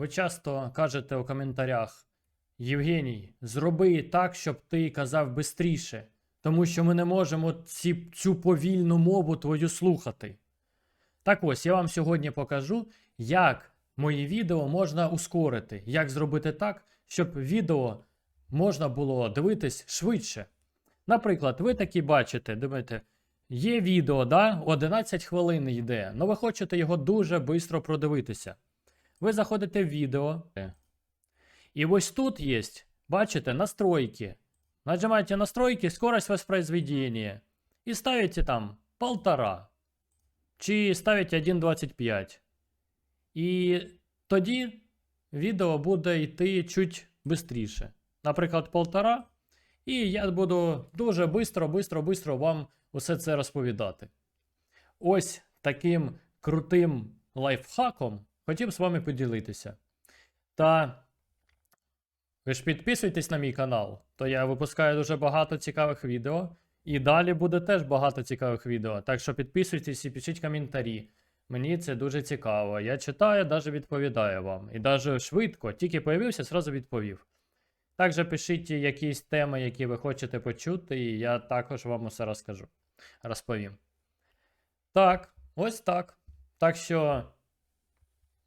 Ви часто кажете у коментарях: Євгеній, зроби так, щоб ти казав бистріше, тому що ми не можемо ці, цю повільну мову твою слухати. Так ось, я вам сьогодні покажу, як мої відео можна ускорити, як зробити так, щоб відео можна було дивитись швидше. Наприклад, ви такі бачите, думаєте, є відео, да, 11 хвилин йде, але ви хочете його дуже швидко продивитися. Ви заходите в відео. І ось тут є, бачите, настройки. Нажимаете настройки, скорость воспроизведения. І ставите там полтора. Чи ставите 1.25. І тоді відео буде йти чуть швидше. Наприклад, полтора. І я буду дуже бистро, бистро, бистро вам усе це розповідати. Ось таким крутим лайфхаком хотів з вами поділитися. Та ви ж підписуйтесь на мій канал, то я випускаю дуже багато цікавих відео. І далі буде теж багато цікавих відео. Так що підписуйтесь і пишіть коментарі. Мені це дуже цікаво. Я читаю, навіть відповідаю вам. І навіть швидко, тільки появився, зразу відповів. Також пишіть якісь теми, які ви хочете почути, і я також вам усе розкажу. Розповім. Так, ось так. Так що